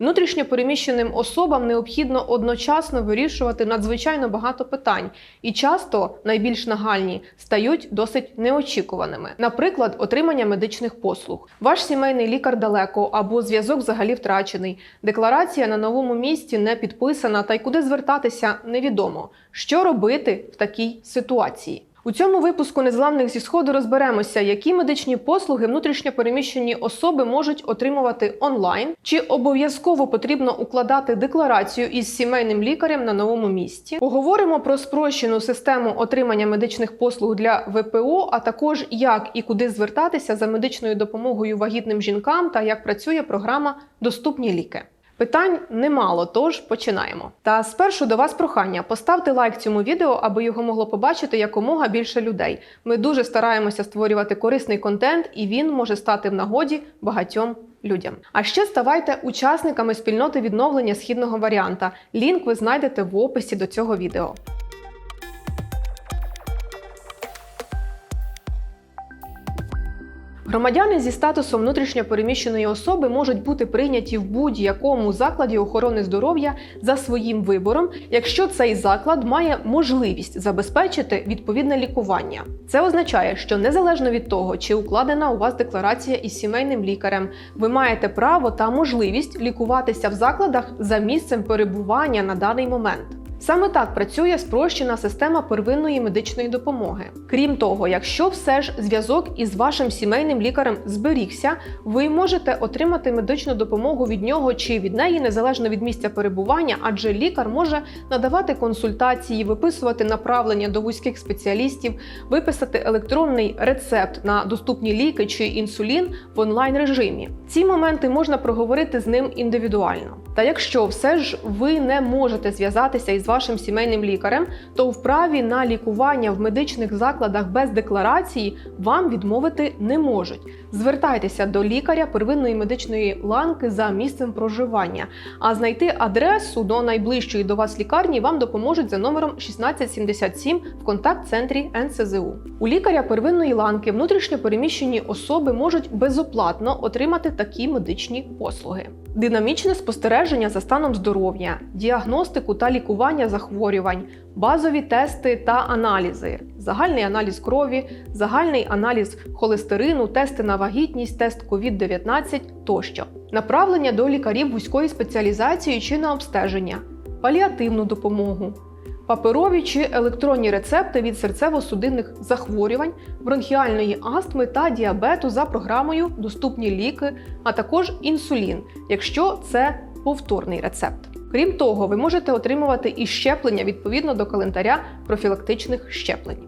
Внутрішньо переміщеним особам необхідно одночасно вирішувати надзвичайно багато питань, і часто найбільш нагальні стають досить неочікуваними. Наприклад, отримання медичних послуг. Ваш сімейний лікар далеко або зв'язок взагалі втрачений. Декларація на новому місці не підписана, та й куди звертатися невідомо. Що робити в такій ситуації? У цьому випуску незламних зі сходу розберемося, які медичні послуги внутрішньо переміщені особи можуть отримувати онлайн, чи обов'язково потрібно укладати декларацію із сімейним лікарем на новому місці. Поговоримо про спрощену систему отримання медичних послуг для ВПО, а також як і куди звертатися за медичною допомогою вагітним жінкам та як працює програма Доступні ліки. Питань немало, тож починаємо. Та спершу до вас прохання: поставте лайк цьому відео, аби його могло побачити якомога більше людей. Ми дуже стараємося створювати корисний контент, і він може стати в нагоді багатьом людям. А ще ставайте учасниками спільноти відновлення східного варіанта. Лінк ви знайдете в описі до цього відео. Громадяни зі статусом внутрішньо переміщеної особи можуть бути прийняті в будь-якому закладі охорони здоров'я за своїм вибором, якщо цей заклад має можливість забезпечити відповідне лікування. Це означає, що незалежно від того, чи укладена у вас декларація із сімейним лікарем, ви маєте право та можливість лікуватися в закладах за місцем перебування на даний момент. Саме так працює спрощена система первинної медичної допомоги. Крім того, якщо все ж зв'язок із вашим сімейним лікарем зберігся, ви можете отримати медичну допомогу від нього чи від неї незалежно від місця перебування, адже лікар може надавати консультації, виписувати направлення до вузьких спеціалістів, виписати електронний рецепт на доступні ліки чи інсулін в онлайн режимі. Ці моменти можна проговорити з ним індивідуально. Та якщо все ж ви не можете зв'язатися із вашим сімейним лікарем, то вправі на лікування в медичних закладах без декларації вам відмовити не можуть. Звертайтеся до лікаря первинної медичної ланки за місцем проживання, а знайти адресу до найближчої до вас лікарні вам допоможуть за номером 1677 в контакт-центрі НСЗУ. У лікаря первинної ланки внутрішньо переміщені особи можуть безоплатно отримати такі медичні послуги. Динамічне спостереження за станом здоров'я, діагностику та лікування захворювань, базові тести та аналізи, загальний аналіз крові, загальний аналіз холестерину, тести на вагітність, тест COVID-19 тощо, направлення до лікарів вузької спеціалізації чи на обстеження, паліативну допомогу. Паперові чи електронні рецепти від серцево-судинних захворювань, бронхіальної астми та діабету за програмою Доступні ліки, а також інсулін, якщо це повторний рецепт. Крім того, ви можете отримувати і щеплення відповідно до календаря профілактичних щеплень.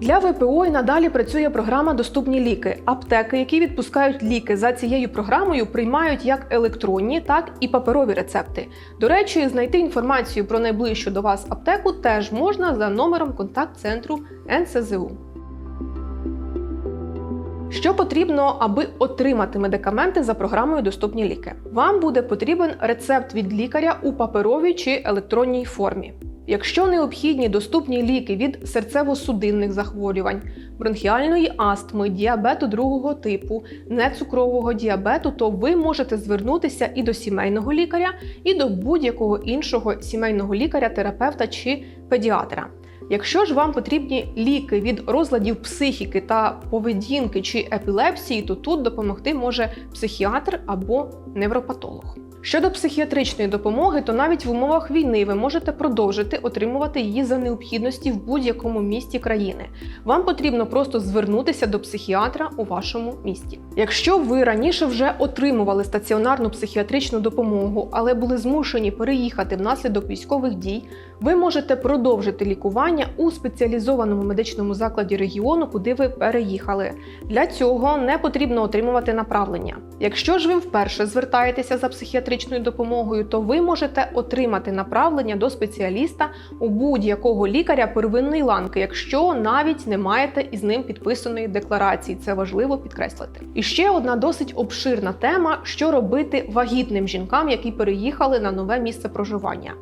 Для ВПО і надалі працює програма Доступні ліки. Аптеки, які відпускають ліки за цією програмою, приймають як електронні, так і паперові рецепти. До речі, знайти інформацію про найближчу до вас аптеку теж можна за номером контакт-центру НСЗУ. Що потрібно, аби отримати медикаменти за програмою Доступні ліки? Вам буде потрібен рецепт від лікаря у паперовій чи електронній формі. Якщо необхідні доступні ліки від серцево-судинних захворювань, бронхіальної астми, діабету другого типу, нецукрового діабету, то ви можете звернутися і до сімейного лікаря, і до будь-якого іншого сімейного лікаря, терапевта чи педіатра. Якщо ж вам потрібні ліки від розладів психіки та поведінки чи епілепсії, то тут допомогти може психіатр або невропатолог. Щодо психіатричної допомоги, то навіть в умовах війни ви можете продовжити отримувати її за необхідності в будь-якому місті країни. Вам потрібно просто звернутися до психіатра у вашому місті. Якщо ви раніше вже отримували стаціонарну психіатричну допомогу, але були змушені переїхати внаслідок військових дій, ви можете продовжити лікування у спеціалізованому медичному закладі регіону, куди ви переїхали. Для цього не потрібно отримувати направлення. Якщо ж ви вперше звертаєтеся за психіатричною допомогою, то ви можете отримати направлення до спеціаліста у будь-якого лікаря первинної ланки, якщо навіть не маєте із ним підписаної декларації. Це важливо підкреслити. І ще одна досить обширна тема: що робити вагітним жінкам, які переїхали на нове місце проживання.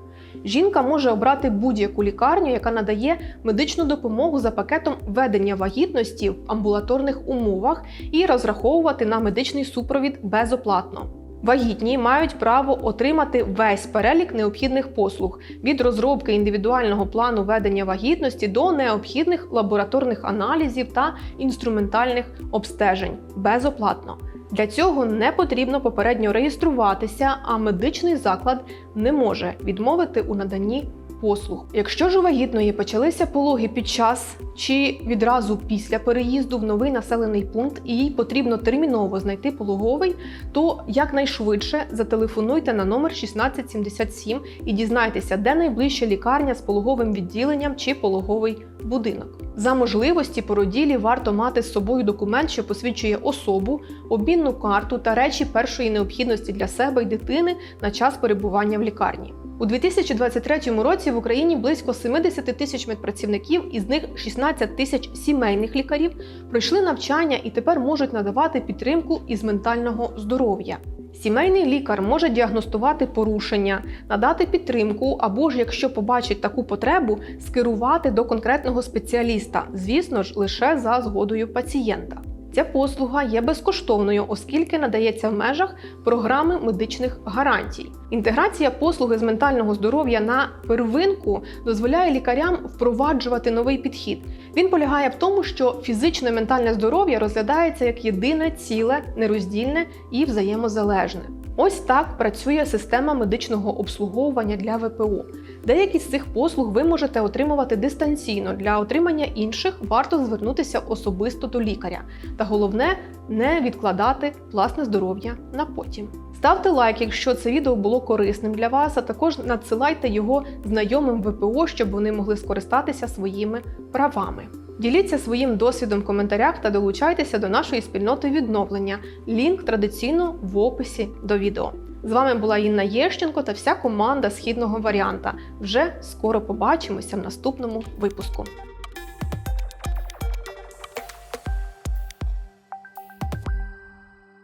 Жінка може обрати будь-яку лікарню, яка надає медичну допомогу за пакетом ведення вагітності в амбулаторних умовах і розраховувати на медичний супровід безоплатно. Вагітні мають право отримати весь перелік необхідних послуг від розробки індивідуального плану ведення вагітності до необхідних лабораторних аналізів та інструментальних обстежень безоплатно. Для цього не потрібно попередньо реєструватися, а медичний заклад не може відмовити у наданні послуг. Якщо ж у вагітної почалися пологи під час чи відразу після переїзду в новий населений пункт, і їй потрібно терміново знайти пологовий, то якнайшвидше зателефонуйте на номер 1677 і дізнайтеся, де найближча лікарня з пологовим відділенням чи пологовий будинок. За можливості породілі варто мати з собою документ, що посвідчує особу, обмінну карту та речі першої необхідності для себе й дитини на час перебування в лікарні. У 2023 році в Україні близько 70 тисяч медпрацівників, із них 16 тисяч сімейних лікарів пройшли навчання і тепер можуть надавати підтримку із ментального здоров'я. Сімейний лікар може діагностувати порушення, надати підтримку або ж, якщо побачить таку потребу, скерувати до конкретного спеціаліста, звісно ж, лише за згодою пацієнта. Ця послуга є безкоштовною, оскільки надається в межах програми медичних гарантій. Інтеграція послуги з ментального здоров'я на первинку дозволяє лікарям впроваджувати новий підхід. Він полягає в тому, що фізичне ментальне здоров'я розглядається як єдине ціле, нероздільне і взаємозалежне. Ось так працює система медичного обслуговування для ВПО. Деякі з цих послуг ви можете отримувати дистанційно. Для отримання інших варто звернутися особисто до лікаря. Та головне не відкладати власне здоров'я на потім. Ставте лайк, якщо це відео було корисним для вас, а також надсилайте його знайомим ВПО, щоб вони могли скористатися своїми правами. Діліться своїм досвідом в коментарях та долучайтеся до нашої спільноти відновлення. Лінк традиційно в описі до відео. З вами була Інна Єщенко та вся команда східного варіанта. Вже скоро побачимося в наступному випуску.